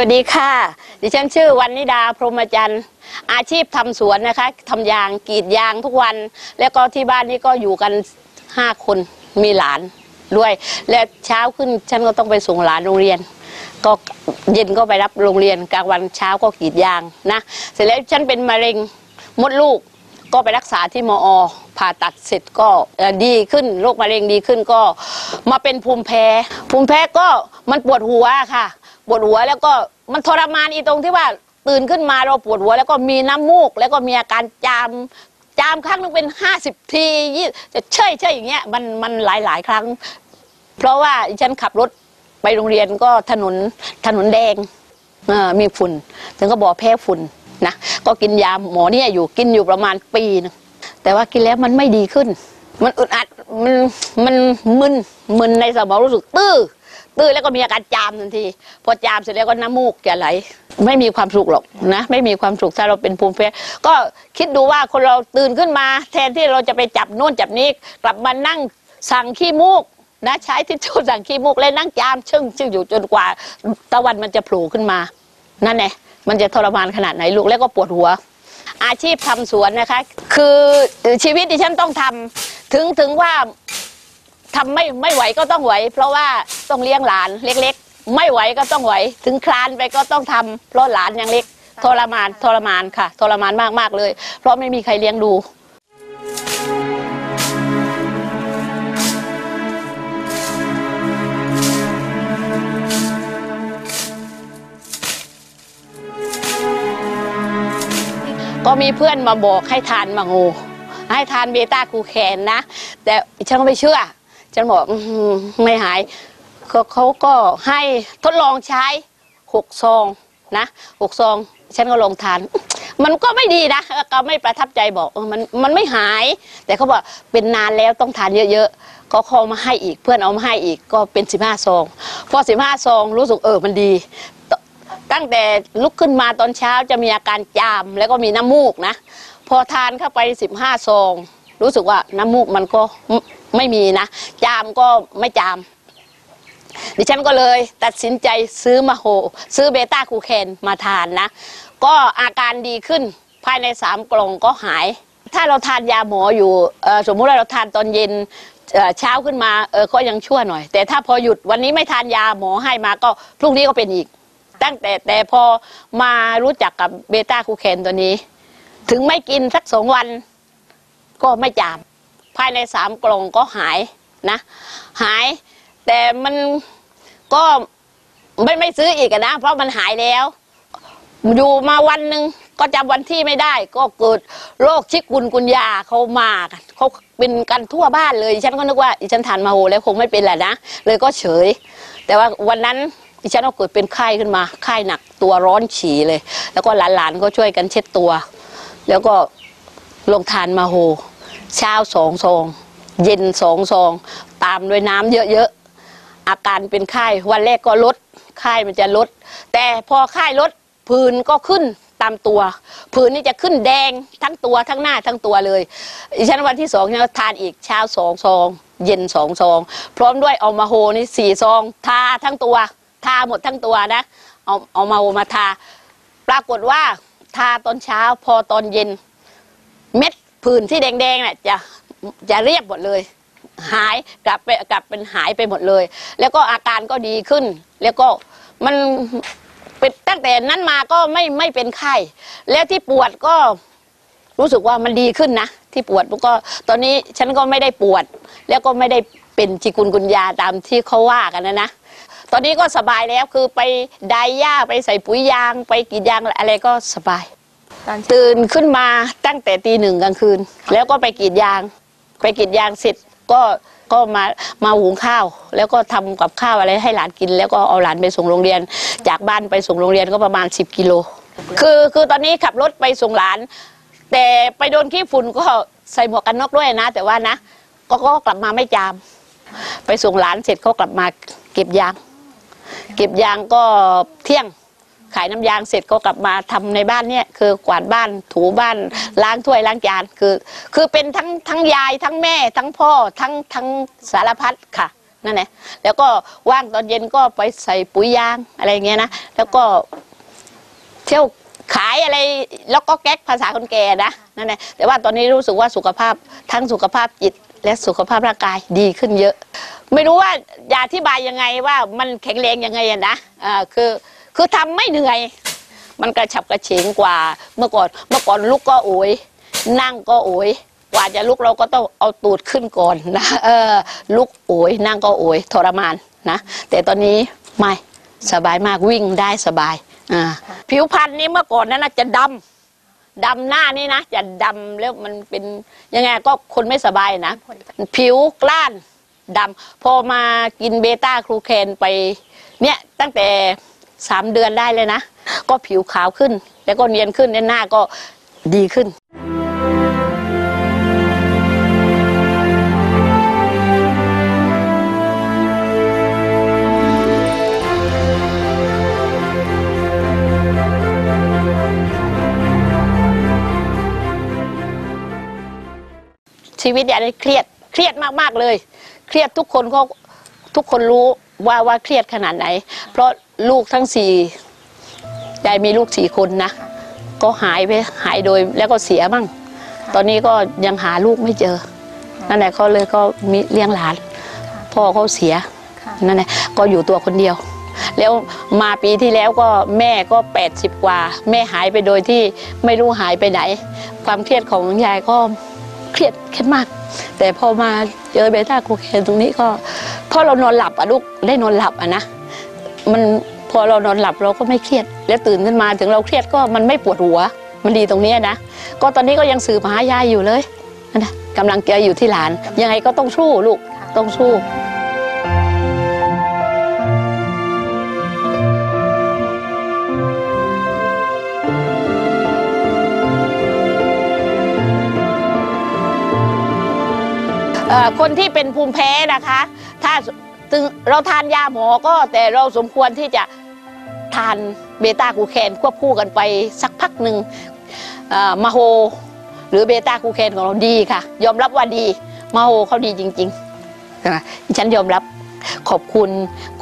วัสดีค่ะ ดิฉันชื่อวันนิดาพรหมจันทร์ อาชีพทำสวนนะคะทำยางกรีดยางทุกวัน แล้วก็ที่บ้านนี่ก็อยู่กันห้าคนมีหลานด้วย และเช้าขึ้นฉันก็ต้องไปส่งหลานโรงเรียน ก็เย็นก็ไปรับโรงเรียนกลางวันเช้าก็กรีดยางนะ เสร็จแล้วฉันเป็นมะเร็งมดลูกก็ไปรักษาที่มอ ผ่าตัดเสร็จก็ดีขึ้นโรคมะเร็งดีขึ้นก็มาเป็นภูมิแพ้ ภูมิแพ้ก็มันปวดหัวค่ะ ปวดหัวแล้วก็มันทรมานอีตรงที่ว่าตื่นขึ้นมาเราปวดหัว แล้วก็มีน้ำมูก แล้วก็มีอาการจามจามครั้งหนึงเป็นห้าสิบทียี่จะเช่ยเช่ยอย่างเงี้ยมันมันหลายหลายครั้ง เพราะว่าฉันขับรถไปโรงเรียนก็ถนนถนนแดงเออมีฝุ่น ถึงก็บอกแพ้ฝุ่นนะก็กินยาหมอเนี่ยอยู่กินอยู่ประมาณปีนึงแต่ว่ากินแล้วมันไม่ดีขึ้น มันอึดอัดมันมันมึนมึนในสมองรู้สึกตื้อ ตื้อแล้วก็มีอาการจามทันที พอจามเสร็จแล้วก็น้ำมูกจะไหล ไม่มีความสุขหรอกนะ ไม่มีความสุขถ้าเราเป็นภูมิแพ้ก็คิดดูว่าคนเราตื่นขึ้นมา แทนที่เราจะไปจับโน่นจับนี้ กลับมานั่งสั่งขี้มูกนะใช้ทิชชู่สั่งขี้มูกเลยนั่งจามชึ่งชึ่งอยู่จนกว่าตะวันมันจะโผล่ขึ้นมา นั่นไงมันจะทรมานขนาดไหนลูกแล้วก็ปวดหัว อาชีพทำสวนนะคะ คือชีวิตที่ฉันต้องทำถึงถึงว่า ทำไม่ไม่ไหวก็ต้องไหว เพราะว่าต้องเลี้ยงหลานเล็ก ๆ ไม่ไหวก็ต้องไหว ถึงคลานไปก็ต้องทำเพราะหลานยังเล็กทรมานทรมานค่ะทรมานมากๆเลย เพราะไม่มีใครเลี้ยงดูก็มีเพื่อนมาบอกให้ทานมังโงให้ทานเบต้าคูแคนนะ แต่ฉันก็ไม่เชื่อ ฉันบอกอไม่หายเขาเขาก็ให้ทดลองใช้หกซองนะหกซอง ฉันก็ลองทาน มันก็ไม่ดีนะก็ไม่ประทับใจบอกมันมันไม่หาย แต่เขาบอกเป็นนานแล้วต้องทานเยอะๆเขาเขามาให้อีกเพื่อนเอามาให้อีกก็เป็นสิบห้าซอง พอสิบห้าซองรู้สึกเออมันดี ตั้งแต่ลุกขึ้นมาตอนเช้าจะมีอาการจามแล้วก็มีน้ำมูกนะ พอทานเข้าไปสิบห้าซอง รู้สึกว่าน้ำมูกมันก็ไม่มีนะ จามก็ไม่จาม ดิฉันก็เลยตัดสินใจซื้อมาโฮซื้อเบต้าคูแคนมาทานนะ ก็อาการดีขึ้นภายในสามกล่องก็หาย ถ้าเราทานยาหมออยู่สมมุติว่าเราทานตอนเย็นเช้าขึ้นมาเออก็ยังชั่วหน่อย แต่ถ้าพอหยุดวันนี้ไม่ทานยาหมอให้มาก็พรุ่งนี้ก็เป็นอีก ตั้งแต่แต่พอมารู้จักกับเบต้าคูแคนตัวนี้ ถึงไม่กินสักสองวัน ก็ไม่จาม ภายในสามกล่องก็หายนะ หายแต่มันก็ไม่ไม่ซื้ออีกนะ เพราะมันหายแล้ว อยู่มาวันหนึ่งก็จำวันที่ไม่ได้ ก็เกิดโรคชิกุนกุนยาเขามากันเขาเป็นกันทั่วบ้านเลยฉันก็นึกว่าฉันทานมาโหแล้วคงไม่เป็นแหละนะเลยก็เฉย แต่ว่าวันนั้นดิฉันก็เกิดเป็นไข้ขึ้นมา ไข้หนักตัวร้อนฉี่เลย แล้วก็หลานๆก็ช่วยกันเช็ดตัว แล้วก็ลงทานมาโห เช้าสองซอง เย็นสองซอง ตามด้วยน้ำเยอะๆ อาการเป็นไข้วันแรกก็ลดไข้มันจะลด แต่พอไข้ลดผื่นก็ขึ้นตามตัว ผื่นนี่จะขึ้นแดงทั้งตัวทั้งหน้าทั้งตัวเลยฉันวันที่สองฉันก็ทานอีกเช้าสองซอง เย็นสองซอง พร้อมด้วยเอามาโฮนี่สี่ซองทาทั้งตัวทาหมดทั้งตัวนะ เอาเอามาโฮมาทา ปรากฏว่าทาตอนเช้าพอตอนเย็น เม็ด ผื่นที่แดงๆเนี่ยจะจะเรียบหมดเลย หายกลับไปกลับเป็นหายไปหมดเลย แล้วก็อาการก็ดีขึ้น แล้วก็มันเป็นตั้งแต่นั้นมาก็ไม่ไม่เป็นไข้ แล้วที่ปวดก็รู้สึกว่ามันดีขึ้นนะ ที่ปวดมันก็ตอนนี้ฉันก็ไม่ได้ปวด แล้วก็ไม่ได้เป็นจิกุนกุนยาตามที่เขาว่ากันนะนะตอนนี้ก็สบายแล้วคือไปไดหญ้าไปใส่ปุ๋ยยาง ไปกรีดยางอะไรก็สบาย ตื่นขึ้นมาตั้งแต่ตีหนึ่งกลางคืน แล้วก็ไปกรีดยาง ไปกรีดยางเสร็จก็ก็มามาหุงข้าว แล้วก็ทำกับข้าวอะไรให้หลานกิน แล้วก็เอาหลานไปส่งโรงเรียน จากบ้านไปส่งโรงเรียนก็ประมาณ 10 กิโล คือคือตอนนี้ขับรถไปส่งหลาน แต่ไปโดนขี้ฝุ่นก็ใส่หมวกกันน็อกด้วยนะ แต่ว่านะ ก็ก็กลับมาไม่จาม ไปส่งหลานเสร็จเขากลับมาเก็บยาง เก็บยางก็เที่ยง ขายน้ำยางเสร็จก็กลับมาทำในบ้านเนี่ยคือกวาดบ้านถูบ้านล้างถ้วยล้างจานคือ คือเป็นทั้งทั้งยายทั้งแม่ ทั้งพ่อทั้งทั้งสารพัดค่ะนั่นแหละแล้วก็ว่างตอนเย็นก็ไปใส่ปุ๋ยยางอะไรเงี้ยนะแล้วก็เที่ยวขายอะไรแล้วก็แก๊กภาษาคนแก่นะนั่นแหละแต่ว่าตอนนี้รู้สึกว่าสุขภาพทั้งสุขภาพจิตและสุขภาพร่างกายดีขึ้นเยอะ ไม่รู้ว่าจะอธิบายยังไงว่ามันแข็งแรงยังไงนะอ่าคือ คือทำไม่เหนื่อย มันกระฉับกระเฉงกว่า เมื่อก่อนเมื่อก่อนลุกก็โอยนั่งก็โอยกว่าจะลุกเราก็ต้องเอาตูดขึ้นก่อนนะเออลุกโอยนั่งก็โอยทรมานนะแต่ตอนนี้ไม่สบายมากวิ่งได้สบายอ่าผิวพรรณนี่เมื่อก่อนนั้นนะจะดำดำหน้านี่นะจะดำแล้วมันเป็นยังไงก็คนไม่สบายนะ ผิวกล้านดำพอมากินเบต้าครูเคนไปเนี่ยตั้งแต่ สามเดือนได้เลยนะ ก็ผิวขาวขึ้น แล้วก็เนียนขึ้นหน้าก็ดีขึ้นชีวิตอย่างนี้เครียด เครียดมาก ๆ เลย เครียดทุกคนก็ทุกคนรู้ว่าว่าเครียดขนาดไหน เพราะ ลูกทั้งสี่ยายมีลูกสี่คนนะ ก็หายไปหายโดยแล้วก็เสียบ้าง ตอนนี้ก็ยังหาลูกไม่เจอ นั่นแหละเขาเลยก็มีเลี้ยงหลาน พ่อเขาเสียค่ะนั่นแหละก็อยู่ตัวคนเดียว แล้วมาปีที่แล้วก็แม่ก็ 80 กว่า แม่หายไปโดยที่ไม่รู้หายไปไหน ความเครียดของยายก็เครียดเครียดมาก แต่พอมาเจอเบต้าโคเคนตรงนี้ก็พอเรานอนหลับอะลูกได้นอนหลับอะนะ มันพอเรานอนหลับเราก็ไม่เครียด แล้วตื่นขึ้นมาถึงเราเครียดก็มันไม่ปวดหัว มันดีตรงเนี้ยนะ ก็ตอนนี้ก็ยังสืบหายายอยู่เลยนะกำลังใจอยู่ที่หลาน ยังไงก็ต้องสู้ลูกต้องสู้คนที่เป็นภูมิแพ้นะคะ ถ้า ถึงเราทานยาหมอก็แต่เราสมควรที่จะทานเบต้ากูแคนควบคู่กันไปสักพักหนึ่งมาโฮหรือเบต้ากูแคนของเราดีค่ะ ยอมรับว่าดีมาโฮเขาดีจริงๆนะคะฉันยอมรับขอบคุณ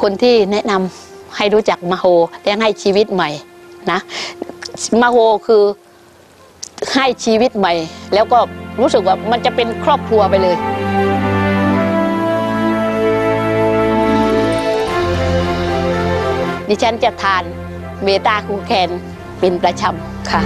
คนที่แนะนำให้รู้จักมาโฮและให้ชีวิตใหม่นะมาโฮคือให้ชีวิตใหม่ แล้วก็รู้สึกว่ามันจะเป็นครอบครัวไปเลย ดิฉันจะทานเบต้าคูแคนเป็นประจำค่ะ